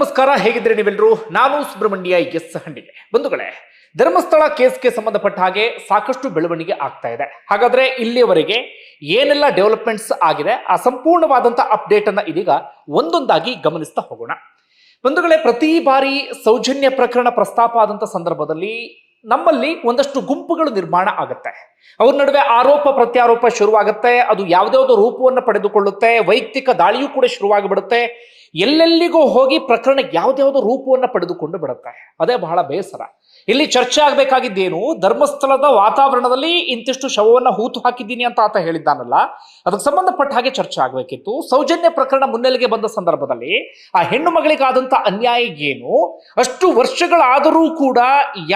ನಮಸ್ಕಾರ ಹೇಗಿದ್ರೆ ನೀವೆಲ್ಲರೂ? ನಾನು ಸುಬ್ರಹ್ಮಣ್ಯ ಎಸ್ ಹಂಡಿಗೆ ಬಂಧುಗಳೇ, ಧರ್ಮಸ್ಥಳ ಕೇಸ್ಗೆ ಸಂಬಂಧಪಟ್ಟ ಹಾಗೆ ಸಾಕಷ್ಟು ಬೆಳವಣಿಗೆ ಆಗ್ತಾ ಇದೆ. ಹಾಗಾದ್ರೆ ಇಲ್ಲಿಯವರೆಗೆ ಏನೆಲ್ಲ ಡೆವಲಪ್ಮೆಂಟ್ಸ್ ಆಗಿದೆ ಆ ಸಂಪೂರ್ಣವಾದಂತ ಅಪ್ಡೇಟ್ ಅನ್ನ ಇದೀಗ ಒಂದೊಂದಾಗಿ ಗಮನಿಸ್ತಾ ಹೋಗೋಣ. ಬಂಧುಗಳೇ, ಪ್ರತಿ ಬಾರಿ ಸೌಜನ್ಯ ಪ್ರಕರಣ ಪ್ರಸ್ತಾಪ ಆದಂತ ಸಂದರ್ಭದಲ್ಲಿ ನಮ್ಮಲ್ಲಿ ಒಂದಷ್ಟು ಗುಂಪುಗಳು ನಿರ್ಮಾಣ ಆಗುತ್ತೆ. ಅವ್ರ ನಡುವೆ ಆರೋಪ ಪ್ರತ್ಯಾರೋಪ ಶುರುವಾಗುತ್ತೆ, ಅದು ಯಾವುದ್ಯಾವುದೋ ರೂಪವನ್ನು ಪಡೆದುಕೊಳ್ಳುತ್ತೆ, ವೈಯಕ್ತಿಕ ದಾಳಿಯೂ ಕೂಡ ಶುರುವಾಗಿಬಿಡುತ್ತೆ. ಎಲ್ಲೆಲ್ಲಿಗೂ ಹೋಗಿ ಪ್ರಕರಣ ಯಾವುದ್ಯಾವುದೋ ರೂಪವನ್ನು ಪಡೆದುಕೊಂಡು ಬಿಡುತ್ತೆ ಅದೇ ಬಹಳ ಬೇಸರ. ಇಲ್ಲಿ ಚರ್ಚೆ ಆಗಬೇಕಾಗಿದ್ದೇನು, ಧರ್ಮಸ್ಥಳದ ವಾತಾವರಣದಲ್ಲಿ ಇಂತಿಷ್ಟು ಶವವನ್ನು ಹೂತು ಹಾಕಿದ್ದೀನಿ ಅಂತ ಆತ ಹೇಳಿದ್ದಾನಲ್ಲ, ಅದಕ್ಕೆ ಸಂಬಂಧಪಟ್ಟ ಹಾಗೆ ಚರ್ಚೆ ಆಗಬೇಕಿತ್ತು. ಸೌಜನ್ಯ ಪ್ರಕರಣ ಮುನ್ನೆಲೆಗೆ ಬಂದ ಸಂದರ್ಭದಲ್ಲಿ ಆ ಹೆಣ್ಣು ಮಗಳಿಗಾದಂಥ ಅನ್ಯಾಯ ಏನು, ಅಷ್ಟು ವರ್ಷಗಳಾದರೂ ಕೂಡ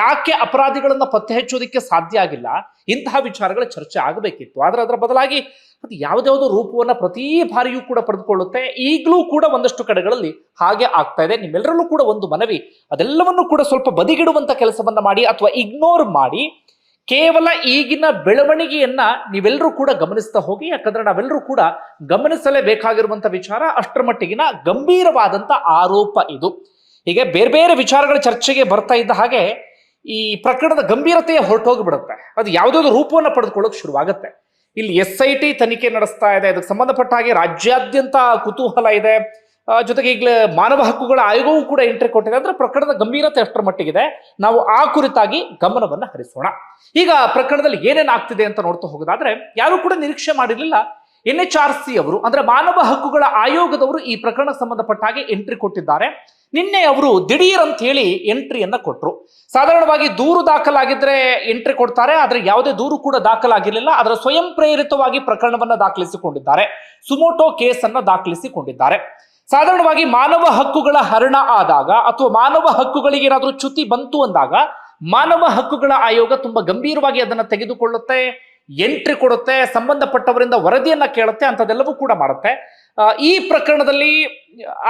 ಯಾಕೆ ಅಪರಾಧಿಗಳನ್ನ ಪತ್ತೆ ಹಚ್ಚೋದಕ್ಕೆ ಸಾಧ್ಯ ಆಗಿಲ್ಲ, ಇಂತಹ ವಿಚಾರಗಳ ಚರ್ಚೆ ಆಗಬೇಕಿತ್ತು. ಆದ್ರೆ ಅದರ ಬದಲಾಗಿ ಅದು ಯಾವುದ್ಯಾವುದೋ ರೂಪವನ್ನ ಪ್ರತಿ ಬಾರಿಯೂ ಕೂಡ ಪಡೆದುಕೊಳ್ಳುತ್ತೆ. ಈಗಲೂ ಕೂಡ ಒಂದಷ್ಟು ಕಡೆಗಳಲ್ಲಿ ಹಾಗೆ ಆಗ್ತಾ ಇದೆ. ನಿಮ್ಮೆಲ್ಲರಲ್ಲೂ ಕೂಡ ಒಂದು ಮನವಿ, ಅದೆಲ್ಲವನ್ನು ಕೂಡ ಸ್ವಲ್ಪ ಬದಿಗಿಡುವಂತ ಕೆಲಸವನ್ನ ಮಾಡಿ ಅಥವಾ ಇಗ್ನೋರ್ ಮಾಡಿ ಕೇವಲ ಈಗಿನ ಬೆಳವಣಿಗೆಯನ್ನ ನೀವೆಲ್ಲರೂ ಕೂಡ ಗಮನಿಸ್ತಾ ಹೋಗಿ, ಯಾಕಂದ್ರೆ ನಾವೆಲ್ಲರೂ ಕೂಡ ಗಮನಿಸಲೇಬೇಕಾಗಿರುವಂತ ವಿಚಾರ ಅಷ್ಟರ ಮಟ್ಟಿಗಿನ ಗಂಭೀರವಾದಂತ ಆರೋಪ ಇದು. ಹೀಗೆ ಬೇರೆ ಬೇರೆ ವಿಚಾರಗಳ ಚರ್ಚೆಗೆ ಬರ್ತಾ ಇದ್ದ ಹಾಗೆ ಈ ಪ್ರಕರಣದ ಗಂಭೀರತೆಯ ಹೊರಟೋಗಿಬಿಡುತ್ತೆ. ಅದು ಯಾವುದಾದ್ರು ರೂಪವನ್ನು ಪಡೆದುಕೊಳ್ಳೋಕೆ ಶುರುವಾಗುತ್ತೆ. ಇಲ್ಲಿ ಎಸ್ ಐ ಟಿ ತನಿಖೆ ನಡೆಸ್ತಾ ಇದೆ. ಅದಕ್ಕೆ ಸಂಬಂಧಪಟ್ಟ ಹಾಗೆ ರಾಜ್ಯಾದ್ಯಂತ ಕುತೂಹಲ ಇದೆ. ಜೊತೆಗೆ ಈಗಲೇ ಮಾನವ ಹಕ್ಕುಗಳ ಆಯೋಗವೂ ಕೂಡ ಎಂಟ್ರಿ ಕೊಟ್ಟಿದೆ. ಅಂದ್ರೆ ಪ್ರಕರಣದ ಗಂಭೀರತೆ ಎಷ್ಟರ ಮಟ್ಟಿಗಿದೆ. ನಾವು ಆ ಕುರಿತಾಗಿ ಗಮನವನ್ನು ಹರಿಸೋಣ. ಈಗ ಪ್ರಕರಣದಲ್ಲಿ ಏನೇನು ಆಗ್ತಿದೆ ಅಂತ ನೋಡ್ತಾ ಹೋಗೋದಾದ್ರೆ, ಯಾರು ಕೂಡ ನಿರೀಕ್ಷೆ ಮಾಡಿರಲಿಲ್ಲ. ಎನ್ ಎಚ್ ಆರ್ ಸಿ ಅವರು, ಅಂದ್ರೆ ಮಾನವ ಹಕ್ಕುಗಳ ಆಯೋಗದವರು ಈ ಪ್ರಕರಣಕ್ಕೆ ಸಂಬಂಧಪಟ್ಟ ಹಾಗೆ ಎಂಟ್ರಿ ಕೊಟ್ಟಿದ್ದಾರೆ. ನಿನ್ನೆ ಅವರು ದಿಢೀರ್ ಅಂತ ಹೇಳಿ ಎಂಟ್ರಿಯನ್ನ ಕೊಟ್ಟರು ಸಾಧಾರಣವಾಗಿ ದೂರು ದಾಖಲಾಗಿದ್ರೆ ಎಂಟ್ರಿ ಕೊಡ್ತಾರೆ, ಆದ್ರೆ ಯಾವುದೇ ದೂರು ಕೂಡ ದಾಖಲಾಗಿರಲಿಲ್ಲ. ಅದರ ಸ್ವಯಂ ಪ್ರೇರಿತವಾಗಿ ಪ್ರಕರಣವನ್ನ ದಾಖಲಿಸಿಕೊಂಡಿದ್ದಾರೆ. ಸುಮೋಟೋ ಕೇಸ್ ಅನ್ನ ದಾಖಲಿಸಿಕೊಂಡಿದ್ದಾರೆ. ಸಾಧಾರಣವಾಗಿ ಮಾನವ ಹಕ್ಕುಗಳ ಹರಣ ಆದಾಗ ಅಥವಾ ಮಾನವ ಹಕ್ಕುಗಳಿಗೆ ಏನಾದರೂ ಚ್ಯುತಿ ಬಂತು ಅಂದಾಗ ಮಾನವ ಹಕ್ಕುಗಳ ಆಯೋಗ ತುಂಬಾ ಗಂಭೀರವಾಗಿ ಅದನ್ನ ತೆಗೆದುಕೊಳ್ಳುತ್ತೆ ಎಂಟ್ರಿ ಕೊಡುತ್ತೆ, ಸಂಬಂಧಪಟ್ಟವರಿಂದ ವರದಿಯನ್ನ ಕೇಳುತ್ತೆ ಅಂತದೆಲ್ಲವೂ ಕೂಡ ಮಾಡುತ್ತೆ. ಈ ಪ್ರಕರಣದಲ್ಲಿ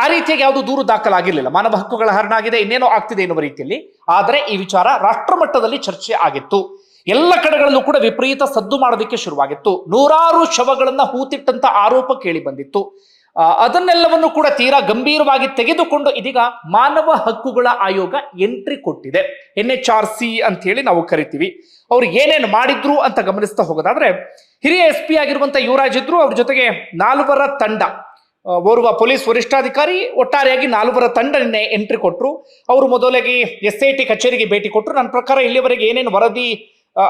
ಆ ರೀತಿಯಾಗಿ ಯಾವುದು ದೂರು ದಾಖಲಾಗಿರಲಿಲ್ಲ. ಮಾನವ ಹಕ್ಕುಗಳ ಹರಣ ಆಗಿದೆ, ಇನ್ನೇನೋ ಆಗ್ತಿದೆ ಎನ್ನುವ ರೀತಿಯಲ್ಲಿ. ಆದರೆ ಈ ವಿಚಾರ ರಾಷ್ಟ್ರ ಮಟ್ಟದಲ್ಲಿ ಚರ್ಚೆ ಆಗಿತ್ತು. ಎಲ್ಲ ಕಡೆಗಳಲ್ಲೂ ಕೂಡ ವಿಪರೀತ ಸದ್ದು ಮಾಡೋದಕ್ಕೆ ಶುರುವಾಗಿತ್ತು. ನೂರಾರು ಶವಗಳನ್ನ ಹೂತಿಟ್ಟಂತ ಆರೋಪ ಕೇಳಿ ಬಂದಿತ್ತು. ಅದನ್ನೆಲ್ಲವನ್ನು ಕೂಡ ತೀರಾ ಗಂಭೀರವಾಗಿ ತೆಗೆದುಕೊಂಡು ಇದೀಗ ಮಾನವ ಹಕ್ಕುಗಳ ಆಯೋಗ ಎಂಟ್ರಿ ಕೊಟ್ಟಿದೆ. ಎನ್ ಎಚ್ ಆರ್ ಸಿ ಅಂತ ಹೇಳಿ ನಾವು ಕರಿತೀವಿ. ಅವ್ರು ಏನೇನು ಮಾಡಿದ್ರು ಅಂತ ಗಮನಿಸ್ತಾ ಹೋಗೋದಾದ್ರೆ, ಹಿರಿಯ ಎಸ್ ಪಿ ಆಗಿರುವಂತ ಯುವರಾಜ್ ಇದ್ರು, ಅವ್ರ ಜೊತೆಗೆ ನಾಲ್ವರ ತಂಡ ಓರ್ವ ಪೊಲೀಸ್ ವರಿಷ್ಠಾಧಿಕಾರಿ, ಒಟ್ಟಾರೆಯಾಗಿ ನಾಲ್ವರ ತಂಡ ನಿನ್ನೆ ಎಂಟ್ರಿ ಕೊಟ್ಟರು ಅವರು ಮೊದಲಾಗಿ ಎಸ್ ಐ ಟಿ ಕಚೇರಿಗೆ ಭೇಟಿ ಕೊಟ್ಟರು ನನ್ನ ಪ್ರಕಾರ ಇಲ್ಲಿವರೆಗೆ ಏನೇನು ವರದಿ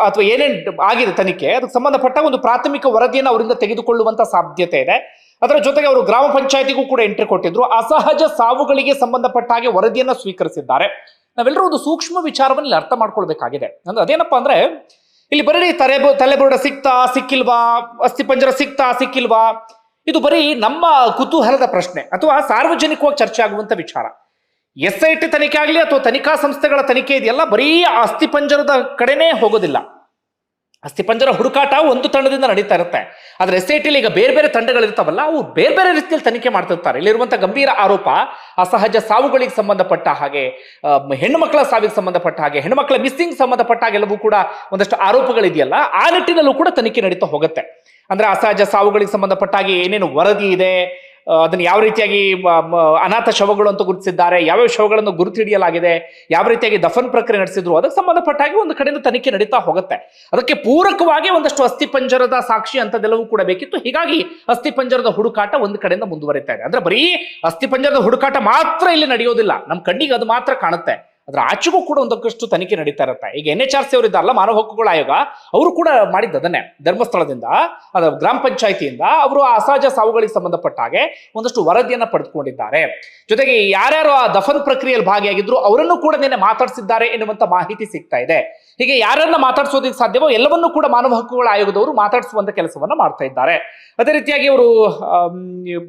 ಅಥವಾ ಏನೇನು ಆಗಿದೆ ತನಿಖೆ, ಅದಕ್ಕೆ ಸಂಬಂಧಪಟ್ಟ ಒಂದು ಪ್ರಾಥಮಿಕ ವರದಿಯನ್ನು ಅವರಿಂದ ತೆಗೆದುಕೊಳ್ಳುವಂತ ಸಾಧ್ಯತೆ ಇದೆ. ಅದರ ಜೊತೆಗೆ ಅವರು ಗ್ರಾಮ ಪಂಚಾಯತಿಗೂ ಕೂಡ ಎಂಟ್ರಿ ಕೊಟ್ಟಿದ್ರು. ಅಸಹಜ ಸಾವುಗಳಿಗೆ ಸಂಬಂಧಪಟ್ಟ ಹಾಗೆ ವರದಿಯನ್ನು ಸ್ವೀಕರಿಸಿದ್ದಾರೆ. ನಾವೆಲ್ಲರೂ ಒಂದು ಸೂಕ್ಷ್ಮ ವಿಚಾರವನ್ನು ಇಲ್ಲಿ ಅರ್ಥ ಮಾಡ್ಕೊಳ್ಬೇಕಾಗಿದೆ. ಅಂದ್ರೆ ಅದೇನಪ್ಪ ಅಂದ್ರೆ, ಇಲ್ಲಿ ಬರೀ ತಲೆ ತಲೆಬುರುಡ ಸಿಕ್ತಾ ಸಿಕ್ಕಿಲ್ವಾ ಅಸ್ಥಿಪಂಜರ ಸಿಕ್ತಾ ಸಿಕ್ಕಿಲ್ವಾ, ಇದು ಬರೀ ನಮ್ಮ ಕುತೂಹಲದ ಪ್ರಶ್ನೆ ಅಥವಾ ಸಾರ್ವಜನಿಕವಾಗಿ ಚರ್ಚೆ ಆಗುವಂತ ವಿಚಾರ. ಎಸ್ ಐ ಟಿ ತನಿಖೆ ಆಗಲಿ ಅಥವಾ ತನಿಖಾ ಸಂಸ್ಥೆಗಳ ತನಿಖೆ ಇದೆಯಲ್ಲ, ಬರೀ ಅಸ್ಥಿಪಂಜರದ ಕಡೆನೇ ಹೋಗೋದಿಲ್ಲ. ಅಸ್ಥಿಪಂಜರ ಹುಡುಕಾಟ ಒಂದು ತಂಡದಿಂದ ನಡೀತಾ ಇರುತ್ತೆ. ಆದರೆ ಎಸ್ ಐ ಟಿಲಿ ಈಗ ಬೇರೆ ಬೇರೆ ತಂಡಗಳಿರ್ತಾವಲ್ಲ, ಅವು ಬೇರೆ ಬೇರೆ ರೀತಿಯಲ್ಲಿ ತನಿಖೆ ಮಾಡ್ತಿರ್ತಾರೆ. ಇಲ್ಲಿರುವಂತ ಗಂಭೀರ ಆರೋಪ, ಅಸಹಜ ಸಾವುಗಳಿಗೆ ಸಂಬಂಧಪಟ್ಟ ಹಾಗೆ ಹೆಣ್ಣುಮಕ್ಕಳ ಹೆಣ್ಣು ಮಕ್ಕಳ ಸಾವಿಗೆ ಸಂಬಂಧಪಟ್ಟ ಹಾಗೆ ಹೆಣ್ಣುಮಕ್ಕಳ ಮಿಸ್ಸಿಂಗ್ ಸಂಬಂಧಪಟ್ಟ ಹಾಗೆ ಎಲ್ಲವೂ ಕೂಡ ಒಂದಷ್ಟು ಆರೋಪಗಳಿದೆಯಲ್ಲ, ಆ ನಿಟ್ಟಿನಲ್ಲೂ ಕೂಡ ತನಿಖೆ ನಡೀತಾ ಹೋಗುತ್ತೆ. ಅಂದ್ರೆ ಅಸಹಜ ಸಾವುಗಳಿಗೆ ಸಂಬಂಧಪಟ್ಟ ಹಾಗೆ ಏನೇನು ವರದಿ ಇದೆ ಅದನ್ನ ಯಾವ ರೀತಿಯಾಗಿ ಅನಾಥ ಶವಗಳು ಅಂತ ಗುರುತಿಸಿದ್ದಾರೆ, ಯಾವ್ಯಾವ ಶವಗಳನ್ನು ಗುರುತಿಡಿಯಲಾಗಿದೆ ಯಾವ ರೀತಿಯಾಗಿ ದಫನ್ ಪ್ರಕ್ರಿಯೆ ನಡೆಸಿದ್ರು, ಅದಕ್ಕೆ ಸಂಬಂಧಪಟ್ಟ ಹಾಗೆ ಒಂದು ಕಡೆಯಿಂದ ತನಿಖೆ ನಡೀತಾ ಹೋಗುತ್ತೆ. ಅದಕ್ಕೆ ಪೂರಕವಾಗಿ ಒಂದಷ್ಟು ಅಸ್ಥಿಪಂಜರದ ಸಾಕ್ಷಿ ಅಂತದೆಲ್ಲವೂ ಕೂಡ ಬೇಕಿತ್ತು. ಹೀಗಾಗಿ ಅಸ್ಥಿಪಂಜರದ ಹುಡುಕಾಟ ಒಂದು ಕಡೆಯಿಂದ ಮುಂದುವರಿತಾ ಇದೆ. ಅಂದ್ರೆ ಬರೀ ಅಸ್ಥಿಪಂಜರದ ಹುಡುಕಾಟ ಮಾತ್ರ ಇಲ್ಲಿ ನಡೆಯೋದಿಲ್ಲ. ನಮ್ಮ ಕಣ್ಣಿಗೆ ಅದು ಮಾತ್ರ ಕಾಣುತ್ತೆ. ಅದ್ರ ಆಚೆಗೂ ಕೂಡ ಒಂದಕ್ಕಷ್ಟು ತನಿಖೆ ನಡೀತಾ ಇರುತ್ತೆ. ಈಗ ಎನ್ ಎಚ್ ಆರ್ ಸಿ ಅವರಿದ್ದಾರಲ್ಲ ಮಾನವ ಹಕ್ಕುಗಳ ಆಯೋಗ, ಅವರು ಕೂಡ ಮಾಡಿದ್ದು ಅದನ್ನೇ, ಧರ್ಮಸ್ಥಳದಿಂದ ಅದ ಗ್ರಾಮ ಪಂಚಾಯಿತಿಯಿಂದ, ಅವರು ಅಸಹಜ ಸಾವುಗಳಿಗೆ ಸಂಬಂಧಪಟ್ಟ ಹಾಗೆ ಒಂದಷ್ಟು ವರದಿಯನ್ನ ಪಡೆದುಕೊಂಡಿದ್ದಾರೆ. ಜೊತೆಗೆ ಯಾರ್ಯಾರು ಆ ದಫನ್ ಪ್ರಕ್ರಿಯೆಯಲ್ಲಿ ಭಾಗಿಯಾಗಿದ್ರು, ಅವರನ್ನು ಕೂಡ ನಿನ್ನೆ ಮಾತಾಡಿಸಿದ್ದಾರೆ ಎನ್ನುವಂತ ಮಾಹಿತಿ ಸಿಗ್ತಾ ಇದೆ. ಹೀಗೆ ಯಾರನ್ನ ಮಾತಾಡಿಸೋದಕ್ಕೆ ಸಾಧ್ಯವೋ ಎಲ್ಲವನ್ನೂ ಕೂಡ ಮಾನವ ಹಕ್ಕುಗಳ ಆಯೋಗದವರು ಮಾತಾಡಿಸುವಂತ ಕೆಲಸವನ್ನ ಮಾಡ್ತಾ ಇದ್ದಾರೆ. ಅದೇ ರೀತಿಯಾಗಿ ಅವರು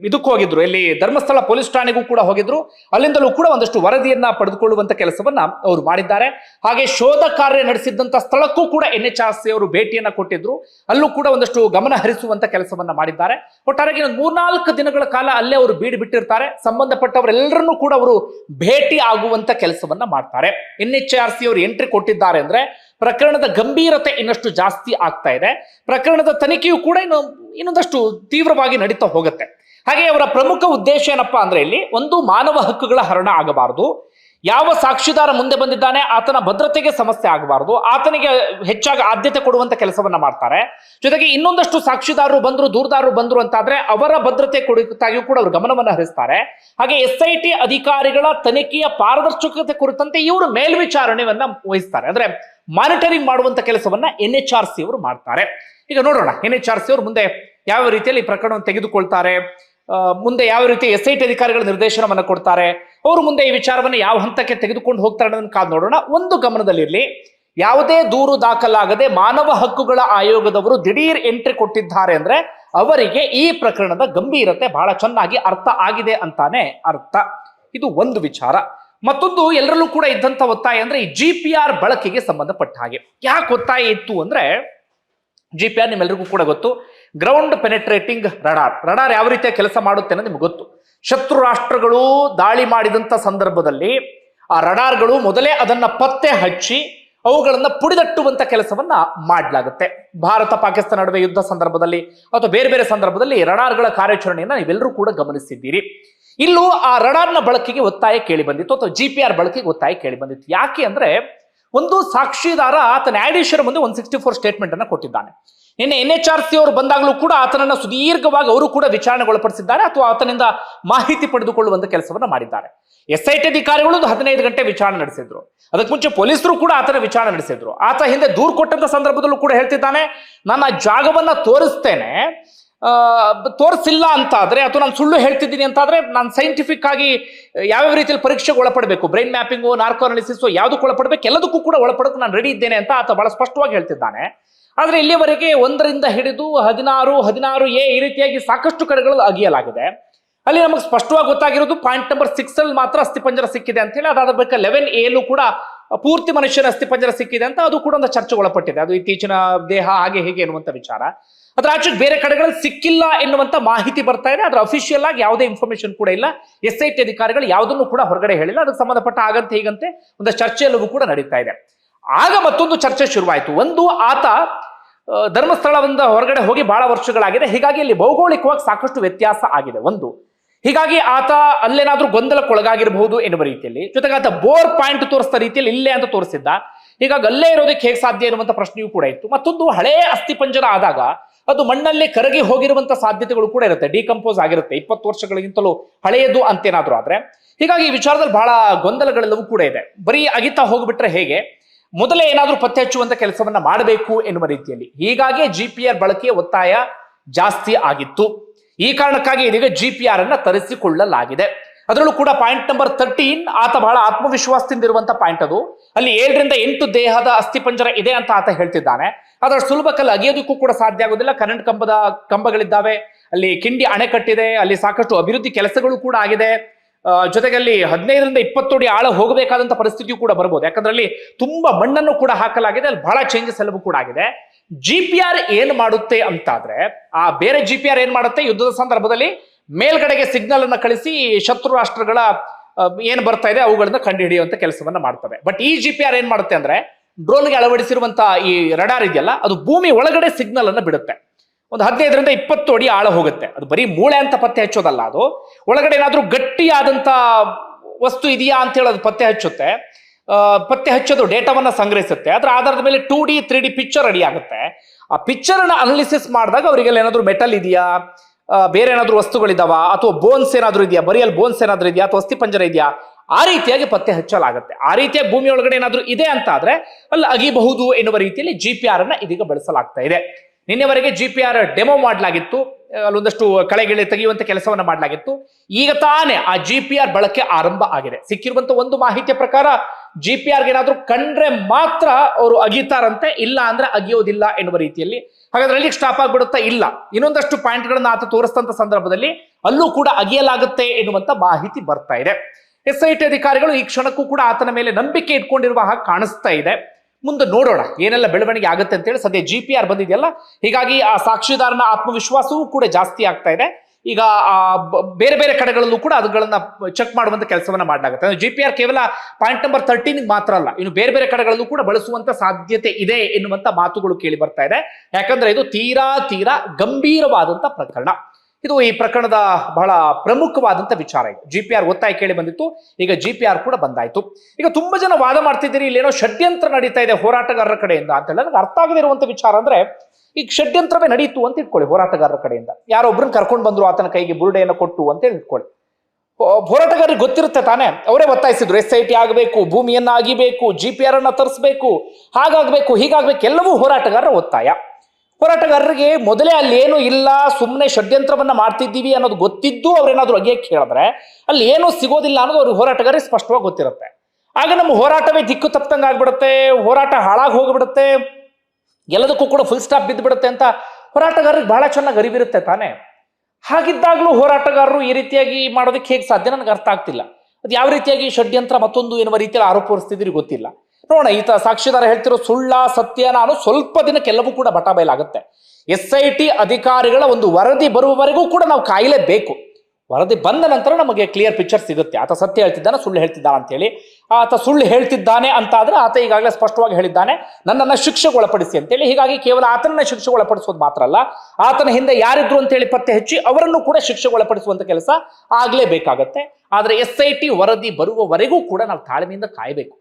ಇದಕ್ಕೆ ಹೋಗಿದ್ರು. ಇಲ್ಲಿ ಧರ್ಮಸ್ಥಳ ಪೊಲೀಸ್ ಠಾಣೆಗೂ ಕೂಡ ಹೋಗಿದ್ರು. ಅಲ್ಲಿಂದಲೂ ಕೂಡ ಒಂದಷ್ಟು ವರದಿಯನ್ನ ಪಡೆದುಕೊಳ್ಳುವಂತ ಕೆಲಸವನ್ನ ಅವರು ಮಾಡಿದ್ದಾರೆ. ಹಾಗೆ ಶೋಧ ಕಾರ್ಯ ನಡೆಸಿದ್ದಂತ ಸ್ಥಳಕ್ಕೂ ಕೂಡ ಎನ್ ಎಚ್ ಆರ್ ಅವರು ಭೇಟಿಯನ್ನ ಕೊಟ್ಟಿದ್ರು. ಅಲ್ಲೂ ಕೂಡ ಒಂದಷ್ಟು ಗಮನ ಹರಿಸುವಂತ ಕೆಲಸವನ್ನ ಮಾಡಿದ್ದಾರೆ. ಒಟ್ಟಾರೆಗೆ ಮೂರ್ನಾಲ್ಕು ದಿನಗಳ ಕಾಲ ಅಲ್ಲೇ ಅವರು ಬೀಡು ಬಿಟ್ಟಿರ್ತಾರೆ. ಸಂಬಂಧಪಟ್ಟವರೆಲ್ಲರನ್ನೂ ಕೂಡ ಅವರು ಭೇಟಿ ಆಗುವಂತ ಕೆಲಸವನ್ನ ಮಾಡ್ತಾರೆ. ಎನ್ ಎಚ್ ಆರ್ ಸಿ ಅವರು ಎಂಟ್ರಿ ಕೊಟ್ಟಿದ್ದಾರೆ ಅಂದ್ರೆ ಪ್ರಕರಣದ ಗಂಭೀರತೆ ಇನ್ನಷ್ಟು ಜಾಸ್ತಿ ಆಗ್ತಾ ಇದೆ. ಪ್ರಕರಣದ ತನಿಖೆಯು ಕೂಡ ಇನ್ನು, ಇನ್ನೊಂದಷ್ಟು ತೀವ್ರವಾಗಿ ನಡೀತಾ ಹೋಗುತ್ತೆ. ಹಾಗೆ ಅವರ ಪ್ರಮುಖ ಉದ್ದೇಶ ಏನಪ್ಪಾ ಅಂದ್ರೆ ಇಲ್ಲಿ ಒಂದು ಮಾನವ ಹಕ್ಕುಗಳ ಹರಣ ಆಗಬಾರದು. ಯಾವ ಸಾಕ್ಷಿದಾರ ಮುಂದೆ ಬಂದಿದ್ದಾನೆ, ಆತನ ಭದ್ರತೆಗೆ ಸಮಸ್ಯೆ ಆಗಬಾರದು, ಆತನಿಗೆ ಹೆಚ್ಚಾಗಿ ಆದ್ಯತೆ ಕೊಡುವಂತ ಕೆಲಸವನ್ನ ಮಾಡ್ತಾರೆ. ಜೊತೆಗೆ ಇನ್ನೊಂದಷ್ಟು ಸಾಕ್ಷಿದಾರರು ಬಂದ್ರು, ದೂರದಾರರು ಬಂದ್ರು ಅಂತಾದ್ರೆ ಅವರ ಭದ್ರತೆ ಕುರಿತಾಗಿಯೂ ಕೂಡ ಅವರು ಗಮನವನ್ನು ಹರಿಸ್ತಾರೆ. ಹಾಗೆ ಎಸ್ ಅಧಿಕಾರಿಗಳ ತನಿಖೆಯ ಪಾರದರ್ಶಕತೆ ಕುರಿತಂತೆ ಇವರು ಮೇಲ್ವಿಚಾರಣೆಯನ್ನ ವಹಿಸ್ತಾರೆ. ಅಂದ್ರೆ ಮಾನಿಟರಿಂಗ್ ಮಾಡುವಂತ ಕೆಲಸವನ್ನ ಎನ್ ಎಚ್ ಆರ್ ಸಿ ಅವರು ಮಾಡ್ತಾರೆ. ಈಗ ನೋಡೋಣ ಎನ್ ಎಚ್ ಆರ್ ಸಿ ಅವರು ಮುಂದೆ ಯಾವ ರೀತಿಯಲ್ಲಿ ಪ್ರಕರಣವನ್ನು ತೆಗೆದುಕೊಳ್ತಾರೆ? ಮುಂದೆ ಯಾವ ರೀತಿ ಎಸ್ ಐ ಟಿ ಅಧಿಕಾರಿಗಳ ನಿರ್ದೇಶನವನ್ನು ಕೊಡ್ತಾರೆ? ಅವರು ಮುಂದೆ ಈ ವಿಚಾರವನ್ನು ಯಾವ ಹಂತಕ್ಕೆ ತೆಗೆದುಕೊಂಡು ಹೋಗ್ತಾರೆ ಅನ್ನೋದನ್ನು ಕಾದು ನೋಡೋಣ. ಒಂದು ಗಮನದಲ್ಲಿರಲಿ ಯಾವುದೇ ದೂರು ದಾಖಲಾಗದೆ ಮಾನವ ಹಕ್ಕುಗಳ ಆಯೋಗದವರು ದಿಢೀರ್ ಎಂಟ್ರಿ ಕೊಟ್ಟಿದ್ದಾರೆ ಅಂದ್ರೆ ಅವರಿಗೆ ಈ ಪ್ರಕರಣದ ಗಂಭೀರತೆ ಬಹಳ ಚೆನ್ನಾಗಿ ಅರ್ಥ ಆಗಿದೆ ಅಂತಾನೆ ಅರ್ಥ. ಇದು ಒಂದು ವಿಚಾರ. ಮತ್ತೊಂದು ಎಲ್ಲರಲ್ಲೂ ಕೂಡ ಇದ್ದಂತ ಒತ್ತಾಯ ಅಂದ್ರೆ ಈ ಜಿ ಪಿ ಆರ್ ಬಳಕೆಗೆ ಸಂಬಂಧಪಟ್ಟ ಹಾಗೆ. ಯಾಕೆ ಒತ್ತಾಯ ಇತ್ತು ಅಂದ್ರೆ ಜಿ ಪಿ ಆರ್ ನಿಮ್ಮೆಲ್ಲರಿಗೂ ಕೂಡ ಗೊತ್ತು. ಗ್ರೌಂಡ್ ಪೆನೆಟ್ರೇಟಿಂಗ್ ರಡಾರ್ ರಡಾರ್ ಯಾವ ರೀತಿಯ ಕೆಲಸ ಮಾಡುತ್ತೆ ಅನ್ನೋದು ನಿಮ್ಗೆ ಗೊತ್ತು. ಶತ್ರು ರಾಷ್ಟ್ರಗಳು ದಾಳಿ ಮಾಡಿದಂತ ಸಂದರ್ಭದಲ್ಲಿ ಆ ರಡಾರ್ಗಳು ಮೊದಲೇ ಅದನ್ನ ಪತ್ತೆ ಹಚ್ಚಿ ಅವುಗಳನ್ನ ಪುಡಿದಟ್ಟುವಂತ ಕೆಲಸವನ್ನ ಮಾಡಲಾಗುತ್ತೆ. ಭಾರತ, ಪಾಕಿಸ್ತಾನ ನಡುವೆ ಯುದ್ಧ ಸಂದರ್ಭದಲ್ಲಿ ಅಥವಾ ಬೇರೆ ಬೇರೆ ಸಂದರ್ಭದಲ್ಲಿ ರಡಾರ್ಗಳ ಕಾರ್ಯಾಚರಣೆಯನ್ನು ನೀವೆಲ್ಲರೂ ಕೂಡ ಗಮನಿಸಿದ್ದೀರಿ. ಇಲ್ಲೂ ಆ ರಡಾರ್ನ ಬಳಕೆಗೆ ಒತ್ತಾಯ ಕೇಳಿ ಬಂದಿತ್ತು ಅಥವಾ ಜಿ ಪಿ ಆರ್ ಬಳಕೆಗೆ ಒತ್ತಾಯ ಕೇಳಿ ಬಂದಿತ್ತು. ಯಾಕೆ ಅಂದ್ರೆ ಒಂದು ಸಾಕ್ಷಿದಾರ ಆತನ ನ್ಯಾಯಾಧೀಶರ ಮುಂದೆ ಒಂದು ಸಿಕ್ಸ್ಟಿ ಫೋರ್ ಸ್ಟೇಟ್ಮೆಂಟ್ ಅನ್ನ ಕೊಟ್ಟಿದ್ದಾನೆ. ನಿನ್ನೆ ಎನ್ ಎಚ್ ಆರ್ ಸಿ ಅವರು ಬಂದಾಗಲೂ ಕೂಡ ಆತನನ್ನ ಸುದೀರ್ಘವಾಗಿ ಅವರು ಕೂಡ ವಿಚಾರಣೆಗೊಳಪಡಿಸಿದ್ದಾರೆ ಅಥವಾ ಆತನಿಂದ ಮಾಹಿತಿ ಪಡೆದುಕೊಳ್ಳುವಂತ ಕೆಲಸವನ್ನ ಮಾಡಿದ್ದಾರೆ. ಎಸ್ ಐ ಟಿ ಅಧಿಕಾರಿಗಳು ಒಂದು ಹದಿನೈದು ಗಂಟೆ ವಿಚಾರಣೆ ನಡೆಸಿದ್ರು. ಅದಕ್ಕೆ ಮುಂಚೆ ಪೊಲೀಸರು ಕೂಡ ಆತನ ವಿಚಾರಣೆ ನಡೆಸಿದ್ರು. ಆತ ಹಿಂದೆ ದೂರು ಕೊಟ್ಟಂತ ಸಂದರ್ಭದಲ್ಲೂ ಕೂಡ ಹೇಳ್ತಿದ್ದಾನೆ, ನನ್ನ ಜಾಗವನ್ನ ತೋರಿಸ್ತೇನೆ. ತೋರಿಸಿಲ್ಲ ಅಂತ ಆದರೆ ಅಥವಾ ನಾನು ಸುಳ್ಳು ಹೇಳ್ತಿದ್ದೀನಿ ಅಂತ ಆದ್ರೆ ನಾನು ಸೈಂಟಿಫಿಕ್ ಆಗಿ ಯಾವ್ಯಾವ ರೀತಿಯಲ್ಲಿ ಪರೀಕ್ಷೆಗೆ ಒಳಪಡಬೇಕು? ಬ್ರೈನ್ ಮ್ಯಾಪಿಂಗು ನಾರ್ಕೋ ಅನಾಲಿಸಿಸ್ ಯಾವುದಕ್ಕೂ ಒಳಪಡಬೇಕು? ಎಲ್ಲದಕ್ಕೂ ಕೂಡ ಒಳಪಡೋಕೆ ನಾನು ರೆಡಿ ಇದ್ದೇನೆ ಅಂತ ಆತ ಬಹಳ ಸ್ಪಷ್ಟವಾಗಿ ಹೇಳ್ತಿದ್ದಾನೆ. ಆದರೆ ಇಲ್ಲಿಯವರೆಗೆ ಒಂದರಿಂದ ಹಿಡಿದು ಹದಿನಾರು ಹದಿನಾರು ಎ ಈ ರೀತಿಯಾಗಿ ಸಾಕಷ್ಟು ಕಡೆಗಳು ಅಗಿಯಲಾಗಿದೆ. ಅಲ್ಲಿ ನಮಗೆ ಸ್ಪಷ್ಟವಾಗಿ ಗೊತ್ತಾಗಿರೋದು ಪಾಯಿಂಟ್ ನಂಬರ್ ಸಿಕ್ಸ್ ಅಲ್ಲಿ ಮಾತ್ರ ಅಸ್ಥಿಪಂಜರ ಸಿಕ್ಕಿದೆ ಅಂತ ಹೇಳಿ, ಅದಾದ ಬಳಿಕ ಲೆವೆನ್ ಲು ಕೂಡ ಪೂರ್ತಿ ಮನುಷ್ಯನ ಅಸ್ಥಿಪಂಜರ ಸಿಕ್ಕಿದೆ ಅಂತ ಅದು ಕೂಡ ಒಂದು ಚರ್ಚೆ ಒಳಪಟ್ಟಿದೆ. ಅದು ಇತ್ತೀಚಿನ ದೇಹ, ಹಾಗೆ ಹೀಗೆ ಎನ್ನುವಂತ ವಿಚಾರ. ಅದ್ರ ರಾಜ್ಯಕ್ಕೆ ಬೇರೆ ಕಡೆಗಳಲ್ಲಿ ಸಿಕ್ಕಿಲ್ಲ ಎನ್ನುವಂತ ಮಾಹಿತಿ ಬರ್ತಾ ಇದೆ. ಅದ್ರ ಅಫಿಷಿಯಲ್ ಆಗಿ ಯಾವುದೇ ಇನ್ಫಾರ್ಮೇಶನ್ ಕೂಡ ಇಲ್ಲ. ಎಸ್ ಐ ಟಿ ಅಧಿಕಾರಿಗಳು ಯಾವುದನ್ನು ಕೂಡ ಹೊರಗಡೆ ಹೇಳಿಲ್ಲ. ಅದಕ್ಕೆ ಸಂಬಂಧಪಟ್ಟ ಆಗಂತೆ ಹೀಗಂತೆ ಒಂದು ಚರ್ಚೆಯಲ್ಲೂ ಕೂಡ ನಡೀತಾ ಇದೆ. ಆಗ ಮತ್ತೊಂದು ಚರ್ಚೆ ಶುರುವಾಯಿತು. ಒಂದು ಆತ ಧರ್ಮಸ್ಥಳದಿಂದ ಹೊರಗಡೆ ಹೋಗಿ ಬಹಳ ವರ್ಷಗಳಾಗಿದೆ. ಹೀಗಾಗಿ ಇಲ್ಲಿ ಭೌಗೋಳಿಕವಾಗಿ ಸಾಕಷ್ಟು ವ್ಯತ್ಯಾಸ ಆಗಿದೆ. ಒಂದು, ಹೀಗಾಗಿ ಆತ ಅಲ್ಲೇನಾದ್ರೂ ಗೊಂದಲಕ್ಕೊಳಗಾಗಿರಬಹುದು ಎನ್ನುವ ರೀತಿಯಲ್ಲಿ, ಜೊತೆಗೆ ಆತ ಬೋರ್ ಪಾಯಿಂಟ್ ತೋರಿಸಿದ ರೀತಿಯಲ್ಲಿ ಇಲ್ಲೇ ಅಂತ ತೋರಿಸಿದ್ದ. ಹೀಗಾಗಿ ಅಲ್ಲೇ ಇರೋದಕ್ಕೆ ಹೇಗೆ ಸಾಧ್ಯ ಎನ್ನುವಂಥ ಪ್ರಶ್ನೆಯೂ ಕೂಡ ಇತ್ತು. ಮತ್ತೊಂದು ಹಳೆಯ ಅಸ್ಥಿಪಂಜರ ಆದಾಗ ಅದು ಮಣ್ಣಲ್ಲಿ ಕರಗಿ ಹೋಗಿರುವಂತ ಸಾಧ್ಯತೆಗಳು ಕೂಡ ಇರುತ್ತೆ ಡಿಕಂಪೋಸ್ ಆಗಿರುತ್ತೆ. ಇಪ್ಪತ್ತು ವರ್ಷಗಳಿಗಿಂತಲೂ ಹಳೆಯದು ಅಂತೇನಾದ್ರೂ ಆದ್ರೆ. ಹೀಗಾಗಿ ಈ ವಿಚಾರದಲ್ಲಿ ಬಹಳ ಗೊಂದಲಗಳೆಲ್ಲವೂ ಕೂಡ ಇದೆ. ಬರೀ ಅಗಿತಾ ಹೋಗ್ಬಿಟ್ರೆ ಹೇಗೆ? ಮೊದಲೇ ಏನಾದರೂ ಪತ್ತೆ ಹಚ್ಚುವಂತ ಕೆಲಸವನ್ನ ಮಾಡಬೇಕು ಎನ್ನುವ ರೀತಿಯಲ್ಲಿ. ಹೀಗಾಗಿ ಜಿ ಪಿ ಆರ್ ಬಳಕೆಯ ಒತ್ತಾಯ ಜಾಸ್ತಿ ಆಗಿತ್ತು. ಈ ಕಾರಣಕ್ಕಾಗಿ ಇದೀಗ ಜಿ ಪಿ ಆರ್ ಅನ್ನ ತರಿಸಿಕೊಳ್ಳಲಾಗಿದೆ. ಅದರಲ್ಲೂ ಕೂಡ ಪಾಯಿಂಟ್ ನಂಬರ್ ತರ್ಟೀನ್ ಆತ ಬಹಳ ಆತ್ಮವಿಶ್ವಾಸದಿಂದ ಇರುವಂತ ಪಾಯಿಂಟ್ ಅದು. ಅಲ್ಲಿ ಏಳರಿಂದ ಎಂಟು ದೇಹದ ಅಸ್ಥಿಪಂಜರ ಇದೆ ಅಂತ ಆತ ಹೇಳ್ತಿದ್ದಾನೆ. ಅದರ ಸುಲಭ ಕಲ್ಲು ಅಗೆಯೋದಕ್ಕೂ ಕೂಡ ಸಾಧ್ಯ ಆಗೋದಿಲ್ಲ ಕರೆಂಟ್ ಕಂಬದ ಕಂಬಗಳಿದ್ದಾವೆ. ಅಲ್ಲಿ ಕಿಂಡಿ ಅಣೆಕಟ್ಟಿದೆ ಅಲ್ಲಿ ಸಾಕಷ್ಟು ಅಭಿವೃದ್ಧಿ ಕೆಲಸಗಳು ಕೂಡ ಆಗಿದೆ. ಜೊತೆಗೆ ಅಲ್ಲಿ ಹದಿನೈದರಿಂದ ಇಪ್ಪತ್ತೋಡಿ ಆಳ ಹೋಗಬೇಕಾದಂತ ಪರಿಸ್ಥಿತಿಯು ಕೂಡ ಬರ್ಬೋದು. ಯಾಕಂದ್ರೆ ಅಲ್ಲಿ ತುಂಬಾ ಮಣ್ಣನ್ನು ಕೂಡ ಹಾಕಲಾಗಿದೆ. ಅಲ್ಲಿ ಬಹಳ ಚೇಂಜಸ್ ಎಲ್ಲವೂ ಕೂಡ ಆಗಿದೆ. ಜಿ ಪಿ ಆರ್ ಏನ್ ಮಾಡುತ್ತೆ ಅಂತಾದ್ರೆ, ಆ ಬೇರೆ ಜಿ ಪಿ ಆರ್ ಏನ್ ಮಾಡುತ್ತೆ? ಯುದ್ಧದ ಸಂದರ್ಭದಲ್ಲಿ ಮೇಲ್ಗಡೆಗೆ ಸಿಗ್ನಲ್ ಅನ್ನು ಕಳಿಸಿ ಶತ್ರು ರಾಷ್ಟ್ರಗಳ ಏನು ಬರ್ತಾ ಇದೆ ಅವುಗಳನ್ನ ಕಂಡುಹಿಡಿಯುವಂತ ಕೆಲಸವನ್ನ ಮಾಡ್ತವೆ. ಬಟ್ ಈ ಜಿ ಪಿ ಆರ್ ಏನ್ ಮಾಡುತ್ತೆ ಅಂದ್ರೆ ಡ್ರೋನ್ಗೆ ಅಳವಡಿಸಿರುವಂತಹ ಈ ರಡಾರ್ ಇದೆಯಲ್ಲ, ಅದು ಭೂಮಿ ಒಳಗಡೆ ಸಿಗ್ನಲ್ ಅನ್ನು ಬಿಡುತ್ತೆ. ಒಂದು ಹದಿನೈದರಿಂದ ಇಪ್ಪತ್ತು ಅಡಿ ಆಳ ಹೋಗುತ್ತೆ. ಅದು ಬರೀ ಮೂಳೆ ಅಂತ ಪತ್ತೆ ಹಚ್ಚೋದಲ್ಲ ಅದು. ಒಳಗಡೆ ಏನಾದರೂ ಗಟ್ಟಿಯಾದಂತ ವಸ್ತು ಇದೆಯಾ ಅಂತ ಹೇಳೋದು ಅದು ಪತ್ತೆ ಹಚ್ಚುತ್ತೆ. ಪತ್ತೆ ಹಚ್ಚೋದು ಡೇಟಾವನ್ನ ಸಂಗ್ರಹಿಸುತ್ತೆ. ಅದರ ಆಧಾರದ ಮೇಲೆ two D three D picture ready ಆಗುತ್ತೆ. ಆ ಪಿಕ್ಚರ್ ಅನ್ನ ಅನಾಲಿಸಿಸ್ ಮಾಡಿದಾಗ ಅವರಿಗೆಲ್ಲ ಏನಾದರೂ ಮೆಟಲ್ ಇದೆಯಾ? ಬೇರೆ ಏನಾದರೂ ವಸ್ತುಗಳಿದಾವ? ಅಥವಾ ಬೋನ್ಸ್ ಏನಾದ್ರೂ ಇದೆಯಾ? ಬರಿಯಲ್ಲಿ ಬೋನ್ಸ್ ಏನಾದರೂ ಇದೆಯಾ? ಅಥವಾ ಅಸ್ಥಿಪಂಜರ ಇದೆಯಾ? ಆ ರೀತಿಯಾಗಿ ಪತ್ತೆ ಹಚ್ಚಲಾಗುತ್ತೆ. ಆ ರೀತಿಯ ಭೂಮಿಯೊಳಗಡೆ ಏನಾದ್ರೂ ಇದೆ ಅಂತ ಆದ್ರೆ ಅಲ್ಲಿ ಅಗಿಬಹುದು ಎನ್ನುವ ರೀತಿಯಲ್ಲಿ ಜಿ ಪಿ ಆರ್ ಅನ್ನ ಇದೀಗ ಬಳಸಲಾಗ್ತಾ ಇದೆ. ನಿನ್ನೆವರೆಗೆ ಜಿ ಪಿ ಆರ್ ಡೆಮೋ ಮಾಡಲಾಗಿತ್ತು. ಅಲ್ಲೊಂದಷ್ಟು ಕಳೆಗಿಳೆ ತೆಗೆಯುವಂತ ಕೆಲಸವನ್ನ ಮಾಡಲಾಗಿತ್ತು. ಈಗ ತಾನೇ ಆ ಜಿ ಪಿ ಆರ್ ಬಳಕೆ ಆರಂಭ ಆಗಿದೆ. ಸಿಕ್ಕಿರುವಂತ ಒಂದು ಮಾಹಿತಿಯ ಪ್ರಕಾರ ಜಿ ಪಿ ಆರ್ಗೆ ಏನಾದ್ರೂ ಕಂಡ್ರೆ ಮಾತ್ರ ಅವರು ಅಗಿತಾರಂತೆ, ಇಲ್ಲ ಅಂದ್ರೆ ಅಗಿಯೋದಿಲ್ಲ ಎನ್ನುವ ರೀತಿಯಲ್ಲಿ. ಹಾಗಾದ್ರೆ ಅಲ್ಲಿ ಸ್ಟಾಪ್ ಆಗಿಬಿಡುತ್ತಾ ಇಲ್ಲ. ಇನ್ನೊಂದಷ್ಟು ಪಾಯಿಂಟ್ಗಳನ್ನ ಆತ ತೋರಿಸಿದಂತ ಸಂದರ್ಭದಲ್ಲಿ ಅಲ್ಲೂ ಕೂಡ ಅಗಿಯಲಾಗುತ್ತೆ ಎನ್ನುವಂತ ಮಾಹಿತಿ ಬರ್ತಾ ಇದೆ. ಎಸ್ ಐ ಟಿ ಅಧಿಕಾರಿಗಳು ಈ ಕ್ಷಣಕ್ಕೂ ಕೂಡ ಆತನ ಮೇಲೆ ನಂಬಿಕೆ ಇಟ್ಕೊಂಡಿರುವ ಹಾಗೆ ಕಾಣಿಸ್ತಾ ಇದೆ. ಮುಂದೆ ನೋಡೋಣ ಏನೆಲ್ಲ ಬೆಳವಣಿಗೆ ಆಗುತ್ತೆ ಅಂತೇಳಿ ಸದ್ಯ ಜಿ ಪಿ ಆರ್ ಬಂದಿದೆಯಲ್ಲ? ಹೀಗಾಗಿ ಆ ಸಾಕ್ಷಿದಾರನ ಆತ್ಮವಿಶ್ವಾಸವೂ ಕೂಡ ಜಾಸ್ತಿ ಆಗ್ತಾ ಇದೆ. ಈಗ ಬೇರೆ ಬೇರೆ ಕಡೆಗಳಲ್ಲೂ ಕೂಡ ಅದುಗಳನ್ನ ಚೆಕ್ ಮಾಡುವಂತ ಕೆಲಸವನ್ನ ಮಾಡಲಾಗುತ್ತೆ. ಜಿ ಪಿ ಆರ್ ಕೇವಲ ಪಾಯಿಂಟ್ ನಂಬರ್ ತರ್ಟೀನ್ ಮಾತ್ರ ಅಲ್ಲ, ಇನ್ನು ಬೇರೆ ಬೇರೆ ಕಡೆಗಳಲ್ಲೂ ಕೂಡ ಬಳಸುವಂತ ಸಾಧ್ಯತೆ ಇದೆ ಎನ್ನುವಂತ ಮಾತುಗಳು ಕೇಳಿ ಬರ್ತಾ ಇದೆ. ಯಾಕಂದ್ರೆ ಇದು ತೀರಾ ತೀರಾ ಗಂಭೀರವಾದಂತ ಪ್ರಕರಣ. ಇದು ಈ ಪ್ರಕರಣದ ಬಹಳ ಪ್ರಮುಖವಾದಂತ ವಿಚಾರ ಇದು. ಜಿ ಪಿ ಆರ್ ಒತ್ತಾಯ ಕೇಳಿ ಬಂದಿತ್ತು, ಈಗ ಜಿ ಪಿ ಆರ್ ಕೂಡ ಬಂದಾಯ್ತು. ಈಗ ತುಂಬಾ ಜನ ವಾದ ಮಾಡ್ತಿದ್ದೀರಿ, ಇಲ್ಲೇನೋ ಷಡ್ಯಂತ್ರ ನಡೀತಾ ಇದೆ ಹೋರಾಟಗಾರರ ಕಡೆಯಿಂದ ಅಂತ ಹೇಳಿ ನನಗೆ ಅರ್ಥ ಆಗದೇ ಇರುವಂತ ವಿಚಾರ ಅಂದ್ರೆ ಈಗ ಷಡ್ಯಂತ್ರವೇ ನಡೀತು ಅಂತ ಇಟ್ಕೊಳ್ಳಿ ಹೋರಾಟಗಾರರ ಕಡೆಯಿಂದ. ಯಾರೊಬ್ಬರನ್ನ ಕರ್ಕೊಂಡು ಬಂದ್ರು, ಆತನ ಕೈಗೆ ಬುರುಡೆಯನ್ನು ಕೊಟ್ಟು ಅಂತ ಇಟ್ಕೊಳ್ಳಿ ಹೋರಾಟಗಾರರಿಗೆ ಗೊತ್ತಿರುತ್ತೆ ತಾನೇ? ಅವರೇ ಒತ್ತಾಯಿಸಿದ್ರು, ಎಸ್ ಐ ಟಿ ಆಗಬೇಕು ಭೂಮಿಯನ್ನ ಆಗಿಬೇಕು ಜಿ ಪಿ ಆರ್ ಅನ್ನ ತರಿಸಬೇಕು, ಹಾಗಾಗಬೇಕು, ಹೀಗಾಗ್ಬೇಕು, ಎಲ್ಲವೂ ಹೋರಾಟಗಾರರ ಒತ್ತಾಯ. ಹೋರಾಟಗಾರರಿಗೆ ಮೊದಲೇ ಅಲ್ಲಿ ಏನು ಇಲ್ಲ ಸುಮ್ಮನೆ ಷಡ್ಯಂತ್ರವನ್ನ ಮಾಡ್ತಿದ್ದೀವಿ ಅನ್ನೋದು ಗೊತ್ತಿದ್ದು ಅವರೇನಾದರೂ ಅಗಿಯಕ್ಕೆ ಕೇಳಿದ್ರೆ ಅಲ್ಲಿ ಏನೂ ಸಿಗೋದಿಲ್ಲ ಅನ್ನೋದು ಅವ್ರಿಗೆ ಹೋರಾಟಗಾರರಿಗೆ ಸ್ಪಷ್ಟವಾಗಿ ಗೊತ್ತಿರುತ್ತೆ. ಆಗ ನಮ್ಮ ಹೋರಾಟವೇ ದಿಕ್ಕು ತಪ್ಪಂಗೆ ಆಗ್ಬಿಡುತ್ತೆ, ಹೋರಾಟ ಹಾಳಾಗಿ ಹೋಗಿಬಿಡುತ್ತೆ, ಎಲ್ಲದಕ್ಕೂ ಕೂಡ ಫುಲ್ ಸ್ಟಾಪ್ ಬಿದ್ದುಬಿಡುತ್ತೆ ಅಂತ ಹೋರಾಟಗಾರರಿಗೆ ಬಹಳ ಚೆನ್ನಾಗಿ ಅರಿವಿರುತ್ತೆ ತಾನೇ. ಹಾಗಿದ್ದಾಗಲೂ ಹೋರಾಟಗಾರರು ಈ ರೀತಿಯಾಗಿ ಮಾಡೋದಕ್ಕೆ ಹೇಗೆ ಸಾಧ್ಯ? ನನಗೆ ಅರ್ಥ ಆಗ್ತಿಲ್ಲ. ಅದು ಯಾವ ರೀತಿಯಾಗಿ ಷಡ್ಯಂತ್ರ ಮತ್ತೊಂದು ಎನ್ನುವ ರೀತಿಯಲ್ಲಿ ಆರೋಪ ಹೊರಿಸ್ತಿದ್ರಿ ಗೊತ್ತಿಲ್ಲ. ನೋಡೋಣ, ಈತ ಸಾಕ್ಷಿದಾರ ಹೇಳ್ತಿರೋ ಸುಳ್ಳ, ಸತ್ಯ, ನಾನು ಸ್ವಲ್ಪ ದಿನಕ್ಕೆಲ್ಲವೂ ಕೂಡ ಬಟ ಬಯಲಾಗುತ್ತೆ. ಎಸ್ ಐ ಟಿ ಅಧಿಕಾರಿಗಳ ಒಂದು ವರದಿ ಬರುವವರೆಗೂ ಕೂಡ ನಾವು ಕಾಯಲೇಬೇಕು. ವರದಿ ಬಂದ ನಂತರ ನಮಗೆ ಕ್ಲಿಯರ್ ಪಿಕ್ಚರ್ ಸಿಗುತ್ತೆ. ಆತ ಸತ್ಯ ಹೇಳ್ತಿದ್ದಾನೆ, ಸುಳ್ಳು ಹೇಳ್ತಿದ್ದಾನೆ ಅಂತೇಳಿ. ಆತ ಸುಳ್ಳು ಹೇಳ್ತಿದ್ದಾನೆ ಅಂತ ಆದ್ರೆ ಆತ ಈಗಾಗಲೇ ಸ್ಪಷ್ಟವಾಗಿ ಹೇಳಿದ್ದಾನೆ, ನನ್ನನ್ನು ಶಿಕ್ಷೆಗೊಳಪಡಿಸಿ ಅಂತೇಳಿ. ಹೀಗಾಗಿ ಕೇವಲ ಆತನನ್ನ ಶಿಕ್ಷೆಗೆ ಒಳಪಡಿಸೋದು ಮಾತ್ರ ಅಲ್ಲ, ಆತನ ಹಿಂದೆ ಯಾರಿದ್ರು ಅಂತೇಳಿ ಪತ್ತೆ ಹಚ್ಚಿ ಅವರನ್ನು ಕೂಡ ಶಿಕ್ಷೆಗೆ ಒಳಪಡಿಸುವಂತ ಕೆಲಸ ಆಗ್ಲೇಬೇಕಾಗತ್ತೆ. ಆದ್ರೆ ಎಸ್ ಐ ಟಿ ವರದಿ ಬರುವವರೆಗೂ ಕೂಡ ನಾವು ತಾಳ್ಮೆಯಿಂದ ಕಾಯಬೇಕು.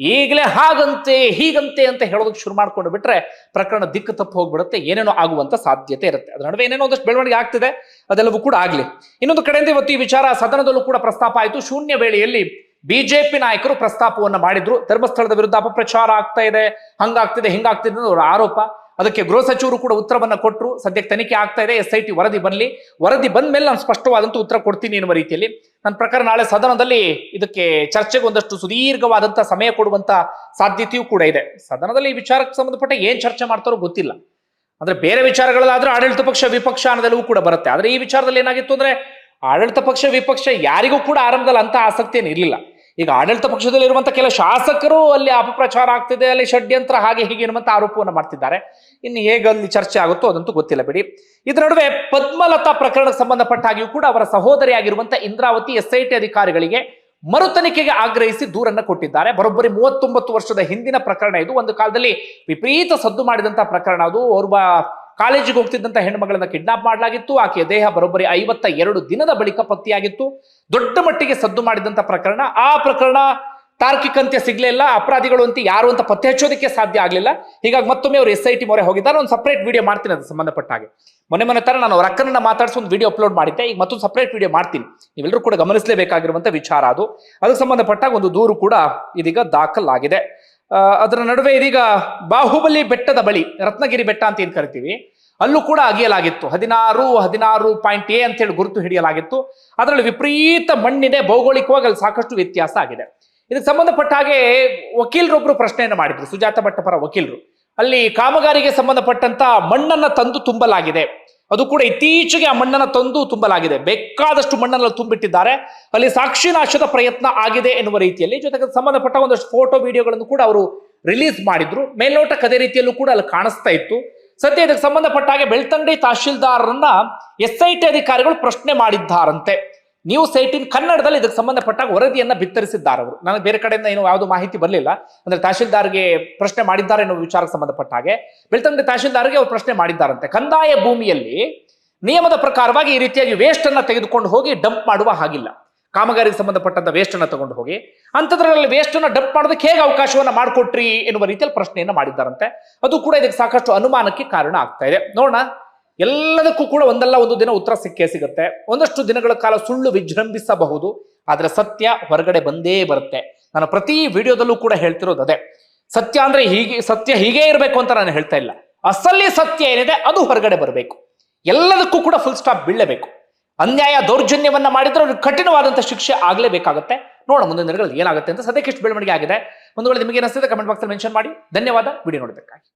ಈಗಲೇ ಹಾಗಂತೆ, ಹೀಗಂತೆ ಅಂತ ಹೇಳೋದಕ್ಕೆ ಶುರು ಮಾಡ್ಕೊಂಡು ಬಿಟ್ರೆ ಪ್ರಕರಣ ದಿಕ್ಕು ತಪ್ಪು ಹೋಗ್ಬಿಡುತ್ತೆ, ಏನೇನೋ ಆಗುವಂತ ಸಾಧ್ಯತೆ ಇರುತ್ತೆ. ಅದರ ನಡುವೆ ಏನೇನೋ ಒಂದಷ್ಟು ಬೆಳವಣಿಗೆ ಆಗ್ತಿದೆ, ಅದೆಲ್ಲವೂ ಕೂಡ ಆಗಲಿ. ಇನ್ನೊಂದು ಕಡೆಯಿಂದ ಇವತ್ತು ಈ ವಿಚಾರ ಸದನದಲ್ಲೂ ಕೂಡ ಪ್ರಸ್ತಾಪ ಆಯಿತು. ಶೂನ್ಯ ವೇಳೆಯಲ್ಲಿ ಬಿಜೆಪಿ ನಾಯಕರು ಪ್ರಸ್ತಾಪವನ್ನು ಮಾಡಿದ್ರು. ಧರ್ಮಸ್ಥಳದ ವಿರುದ್ಧ ಅಪಪ್ರಚಾರ ಆಗ್ತಾ ಇದೆ, ಹಂಗಾಗ್ತಿದೆ, ಹಿಂಗಾಗ್ತಿದೆ ಅನ್ನೋ ಆರೋಪ. ಅದಕ್ಕೆ ಗೃಹ ಸಚಿವರು ಕೂಡ ಉತ್ತರವನ್ನು ಕೊಟ್ಟರು ಸದ್ಯಕ್ಕೆ ತನಿಖೆ ಆಗ್ತಾ ಇದೆ, ಎಸ್ ಐ ಟಿ ವರದಿ ಬರಲಿ ವರದಿ ಬಂದ ಮೇಲೆ ನಾನು ಸ್ಪಷ್ಟವಾದಂಥ ಉತ್ತರ ಕೊಡ್ತೀನಿ ಎನ್ನುವ ರೀತಿಯಲ್ಲಿ. ನನ್ನ ಪ್ರಕಾರ ನಾಳೆ ಸದನದಲ್ಲಿ ಇದಕ್ಕೆ ಚರ್ಚೆಗೆ ಒಂದಷ್ಟು ಸುದೀರ್ಘವಾದಂಥ ಸಮಯ ಕೊಡುವಂಥ ಸಾಧ್ಯತೆಯೂ ಕೂಡ ಇದೆ. ಸದನದಲ್ಲಿ ಈ ವಿಚಾರಕ್ಕೆ ಸಂಬಂಧಪಟ್ಟ ಏನು ಚರ್ಚೆ ಮಾಡ್ತಾರೋ ಗೊತ್ತಿಲ್ಲ. ಅಂದ್ರೆ ಬೇರೆ ವಿಚಾರಗಳಲ್ಲಾದ್ರೆ ಆಡಳಿತ ಪಕ್ಷ, ವಿಪಕ್ಷ ಅನ್ನೋದೆಲ್ಲವೂ ಕೂಡ ಬರುತ್ತೆ. ಆದರೆ ಈ ವಿಚಾರದಲ್ಲಿ ಏನಾಗಿತ್ತು ಅಂದ್ರೆ ಆಡಳಿತ ಪಕ್ಷ, ವಿಪಕ್ಷ ಯಾರಿಗೂ ಕೂಡ ಆರಂಭದಲ್ಲಿ ಅಂತ ಆಸಕ್ತಿ ಏನು ಇರಲಿಲ್ಲ ಈಗ ಆಡಳಿತ ಪಕ್ಷದಲ್ಲಿ ಇರುವಂತ ಕೆಲ ಶಾಸಕರು ಅಲ್ಲಿ ಅಪಪ್ರಚಾರ ಆಗ್ತಿದೆ, ಅಲ್ಲಿ ಷಡ್ಯಂತ್ರ ಹಾಗೆ ಹೀಗೆ ಎನ್ನುವಂತ ಆರೋಪವನ್ನು ಮಾಡ್ತಿದ್ದಾರೆ. ಇನ್ನು ಹೇಗೆ ಅಲ್ಲಿ ಚರ್ಚೆ ಆಗುತ್ತೋ ಅದಂತೂ ಗೊತ್ತಿಲ್ಲ ಬಿಡಿ. ಇದರ ನಡುವೆ ಪದ್ಮಲತಾ ಪ್ರಕರಣಕ್ಕೆ ಸಂಬಂಧಪಟ್ಟ ಹಾಗೆಯೂ ಕೂಡ ಅವರ ಸಹೋದರಿಯಾಗಿರುವಂತ ಇಂದ್ರಾವತಿ ಎಸ್ ಐ ಟಿ ಅಧಿಕಾರಿಗಳಿಗೆ ಮರು ತನಿಖೆಗೆ ಆಗ್ರಹಿಸಿ ದೂರನ್ನ ಕೊಟ್ಟಿದ್ದಾರೆ. ಬರೋಬ್ಬರಿ ಮೂವತ್ತೊಂಬತ್ತು ವರ್ಷದ ಹಿಂದಿನ ಪ್ರಕರಣ ಇದು. ಒಂದು ಕಾಲದಲ್ಲಿ ವಿಪರೀತ ಸದ್ದು ಮಾಡಿದಂತಹ ಪ್ರಕರಣ ಅದು. ಓರ್ವ ಕಾಲೇಜಿಗೆ ಹೋಗ್ತಿದ್ದಂಥ ಹೆಣ್ಮಗಳನ್ನ ಕಿಡ್ನಾಪ್ ಮಾಡಲಾಗಿತ್ತು. ಆಕೆಯ ದೇಹ ಬರೋಬ್ಬರಿ ಐವತ್ತ ಎರಡು ದಿನದ ಬಳಿಕ ಪತ್ತೆಯಾಗಿತ್ತು. ದೊಡ್ಡ ಮಟ್ಟಿಗೆ ಸದ್ದು ಮಾಡಿದಂತ ಪ್ರಕರಣ. ಆ ಪ್ರಕರಣ ತಾರ್ಕಿಕ ಅಂತ್ಯ ಸಿಗ್ಲೇ ಇಲ್ಲ. ಅಪರಾಧಿಗಳು ಅಂತ ಯಾರು ಅಂತ ಪತ್ತೆ ಹಚ್ಚೋದಕ್ಕೆ ಸಾಧ್ಯ ಆಗಲಿಲ್ಲ. ಹೀಗಾಗಿ ಮತ್ತೊಮ್ಮೆ ಅವರು ಎಸ್ ಐ ಟಿ ಮೊರೆ ಹೋಗಿದ್ದಾರೆ. ಒಂದು ಸಪ್ರೇಟ್ ವಿಡಿಯೋ ಮಾಡ್ತೀನಿ ಅದು ಸಂಬಂಧಪಟ್ಟ ಹಾಗೆ. ಮೊನ್ನೆ ಮೊನ್ನೆ ತರ ನಾನು ಅವ್ರ ಅಕ್ಕನನ್ನ ಮಾತಾಡಿಸಿ ಒಂದು ವಿಡಿಯೋ ಅಪ್ಲೋಡ್ ಮಾಡಿದ್ದೆ. ಈಗ ಮತ್ತೊಂದು ಸಪ್ರೇಟ್ ವಿಡಿಯೋ ಮಾಡ್ತೀನಿ. ನೀವೆಲ್ಲರೂ ಕೂಡ ಗಮನಿಸಲೇಬೇಕಾಗಿರುವಂಥ ವಿಚಾರ ಅದು. ಅದಕ್ಕೆ ಸಂಬಂಧಪಟ್ಟಾಗ ಒಂದು ದೂರು ಕೂಡ ಇದೀಗ ದಾಖಲಾಗಿದೆ. ಅದರ ನಡುವೆ ಇದೀಗ ಬಾಹುಬಲಿ ಬೆಟ್ಟದ ಬಳಿ, ರತ್ನಗಿರಿ ಬೆಟ್ಟ ಅಂತ ಏನು ಕರಿತೀವಿ, ಅಲ್ಲೂ ಕೂಡ ಅಗಿಯಲಾಗಿತ್ತು. ಹದಿನಾರು ಹದಿನಾರು ಪಾಯಿಂಟ್ ಎ ಅಂತ ಹೇಳಿ ಗುರುತು ಹಿಡಿಯಲಾಗಿತ್ತು. ಅದರಲ್ಲಿ ವಿಪರೀತ ಮಣ್ಣಿದೆ, ಭೌಗೋಳಿಕವಾಗಿ ಅಲ್ಲಿ ಸಾಕಷ್ಟು ವ್ಯತ್ಯಾಸ ಆಗಿದೆ. ಇದಕ್ಕೆ ಸಂಬಂಧಪಟ್ಟ ಹಾಗೆ ವಕೀಲರೊಬ್ರು ಪ್ರಶ್ನೆಯನ್ನು ಮಾಡಿದ್ರು, ಸುಜಾತ ಭಟ್ಟ ಪರ ವಕೀಲರು. ಅಲ್ಲಿ ಕಾಮಗಾರಿಗೆ ಸಂಬಂಧಪಟ್ಟಂತ ಮಣ್ಣನ್ನ ತಂದು ತುಂಬಲಾಗಿದೆ. ಅದು ಕೂಡ ಇತ್ತೀಚೆಗೆ ಆ ಮಣ್ಣನ್ನು ತಂದು ತುಂಬಲಾಗಿದೆ. ಬೇಕಾದಷ್ಟು ಮಣ್ಣನ್ನು ತುಂಬಿಟ್ಟಿದ್ದಾರೆ. ಅಲ್ಲಿ ಸಾಕ್ಷಿ ನಾಶದ ಪ್ರಯತ್ನ ಆಗಿದೆ ಎನ್ನುವ ರೀತಿಯಲ್ಲಿ ಜೊತೆಗೆ ಸಂಬಂಧಪಟ್ಟ ಒಂದಷ್ಟು ಫೋಟೋ, ವಿಡಿಯೋಗಳನ್ನು ಕೂಡ ಅವರು ರಿಲೀಸ್ ಮಾಡಿದ್ರು. ಮೇಲ್ನೋಟಕ್ಕೆ ಅದೇ ರೀತಿಯಲ್ಲೂ ಕೂಡ ಅಲ್ಲಿ ಕಾಣಿಸ್ತಾ ಇತ್ತು. ಸದ್ಯ ಇದಕ್ಕೆ ಸಂಬಂಧಪಟ್ಟ ಹಾಗೆ ಬೆಳ್ತಂಗಡಿ ತಹಶೀಲ್ದಾರರನ್ನ ಎಸ್ ಐ ಟಿ ಅಧಿಕಾರಿಗಳು ಪ್ರಶ್ನೆ ಮಾಡಿದ್ದಾರಂತೆ. ನ್ಯೂಸ್ ಏಟೀನ್ ಕನ್ನಡದಲ್ಲಿ ಇದಕ್ಕೆ ಸಂಬಂಧಪಟ್ಟ ವರದಿಯನ್ನು ಬಿತ್ತರಿಸಿದ್ದಾರೆ ಅವರು. ನನಗೆ ಬೇರೆ ಕಡೆಯಿಂದ ಏನು ಯಾವುದು ಮಾಹಿತಿ ಬರಲಿಲ್ಲ. ಅಂದ್ರೆ ತಹಶೀಲ್ದಾರ್ಗೆ ಪ್ರಶ್ನೆ ಮಾಡಿದ್ದಾರೆ ಎನ್ನುವ ವಿಚಾರಕ್ಕೆ ಸಂಬಂಧಪಟ್ಟ ಹಾಗೆ. ಬೆಳ್ತಂಗಡಿ ತಹಶೀಲ್ದಾರ್ಗೆ ಅವರು ಪ್ರಶ್ನೆ ಮಾಡಿದ್ದಾರಂತೆ. ಕಂದಾಯ ಭೂಮಿಯಲ್ಲಿ ನಿಯಮದ ಪ್ರಕಾರವಾಗಿ ಈ ರೀತಿಯಾಗಿ ವೇಸ್ಟ್ ಅನ್ನ ತೆಗೆದುಕೊಂಡು ಹೋಗಿ ಡಂಪ್ ಮಾಡುವ ಹಾಗಿಲ್ಲ. ಕಾಮಗಾರಿಗೆ ಸಂಬಂಧಪಟ್ಟಂತ ವೇಸ್ಟ್ ಅನ್ನ ತಗೊಂಡು ಹೋಗಿ. ಅಂಥದ್ರಲ್ಲಿ ವೇಸ್ಟ್ ಅನ್ನ ಡಂಪ್ ಮಾಡೋದಕ್ಕೆ ಹೇಗೆ ಅವಕಾಶವನ್ನ ಮಾಡಿಕೊಟ್ರಿ ಎನ್ನುವ ರೀತಿಯಲ್ಲಿ ಪ್ರಶ್ನೆಯನ್ನ ಮಾಡಿದ್ದಾರಂತೆ. ಅದು ಕೂಡ ಇದಕ್ಕೆ ಸಾಕಷ್ಟು ಅನುಮಾನಕ್ಕೆ ಕಾರಣ ಆಗ್ತಾ ಇದೆ. ನೋಡೋಣ. ಎಲ್ಲದಕ್ಕೂ ಕೂಡ ಒಂದಲ್ಲ, ಒಂದು ದಿನ ಉತ್ತರ ಸಿಕ್ಕೇ ಸಿಗುತ್ತೆ. ಒಂದಷ್ಟು ದಿನಗಳ ಕಾಲ ಸುಳ್ಳು ವಿಜೃಂಭಿಸಬಹುದು, ಆದರೆ ಸತ್ಯ ಹೊರಗಡೆ ಬಂದೇ ಬರುತ್ತೆ. ನಾನು ಪ್ರತಿ ವಿಡಿಯೋದಲ್ಲೂ ಕೂಡ ಹೇಳ್ತಿರೋದು ಅದೇ. ಸತ್ಯ ಅಂದ್ರೆ ಹೀಗೆ, ಸತ್ಯ ಹೀಗೆ ಇರಬೇಕು ಅಂತ ನಾನು ಹೇಳ್ತಾ ಇಲ್ಲ. ಅಸಲಿ ಸತ್ಯ ಏನಿದೆ, ಅದು ಹೊರಗಡೆ ಬರಬೇಕು. ಎಲ್ಲದಕ್ಕೂ ಕೂಡ ಫುಲ್ ಸ್ಟಾಪ್ ಬೀಳಲೇಬೇಕು ಅನ್ಯಾಯ ದೌರ್ಜನ್ಯವನ್ನ ಮಾಡಿದ್ರೆ ಅವ್ರಿಗೆ ಕಠಿಣವಾದಂತಹ ಶಿಕ್ಷೆ ಆಗಲೇಬೇಕಾಗುತ್ತೆ. ನೋಡೋಣ ಮುಂದಿನ ದಿನಗಳಲ್ಲಿ ಏನಾಗುತ್ತೆ ಅಂತ ಸದ್ಯಕ್ಕೆ ಇಷ್ಟು ಬೆಳವಣಿಗೆ ಆಗಿದೆ. ಒಂದು ವೇಳೆ ನಿಮಗೆ ಏನಿಸ್ತದೆ ಕಮೆಂಟ್ ಬಾಕ್ಸ್ ಮೆನ್ಷನ್ ಮಾಡಿ. ಧನ್ಯವಾದ. ವಿಡಿಯೋ ನೋಡೋದಕ್ಕಾಗಿ